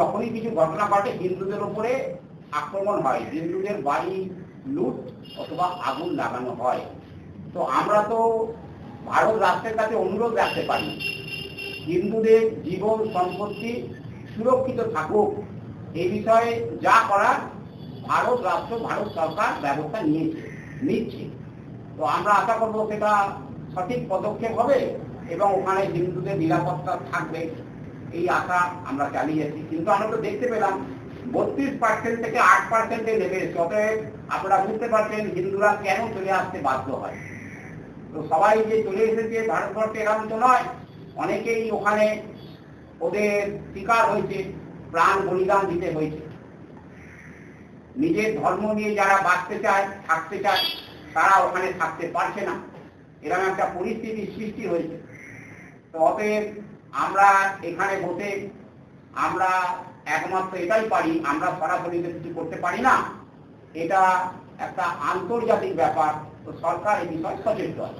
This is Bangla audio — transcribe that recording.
যখনই কিছু ঘটনা ঘটে, হিন্দুদের উপরে আক্রমণ হয়। হিন্দুদের বাড়ি লুট অথবা আগুন লাগানো হয়। তো আমরা তো ভারত রাষ্ট্রের কাছে অনুরোধ রাখতে পারি, হিন্দুদের জীবন সম্পত্তি সুরক্ষিত থাকুক। এই বিষয়ে যা করার ভারত রাষ্ট্র, ভারত সরকার ব্যবস্থা নিয়েছে, নিচ্ছে। তো আমরা আশা করব সেটা সঠিক পদক্ষেপ হবে এবং ওখানে হিন্দুদের নিরাপত্তা থাকবে। এই আশা আমরা চালিয়েছি কিন্তু আমরা তো দেখতে পেলাম, বত্রিশ পার্সেন্ট থেকে আট পার্সেন্টে এসেছে। অতএব আপনারা বুঝতে পারছেন হিন্দুরা কেন চলে আসতে বাধ্য হয়। তো সবাই যে চলে এসেছে, ভারতবর্ষে এরকম তো নয়। অনেকেই ওখানে ওদের শিকার হয়েছে, প্রাণ বলিদান দিতে হয়েছে। নিজের ধর্ম নিয়ে যারা বাঁচতে চায়, থাকতে চায়, তারা ওখানে থাকতে পারছে না। এরকম একটা পরিস্থিতির সৃষ্টি হয়েছে। অতএব আমরা এখানে বসে আমরা একমাত্র এটাই পারি, আমরা সরাসরি কিছু করতে পারি না, এটা একটা আন্তর্জাতিক ব্যাপার। তো সরকার এই বিষয়ে সচেতন।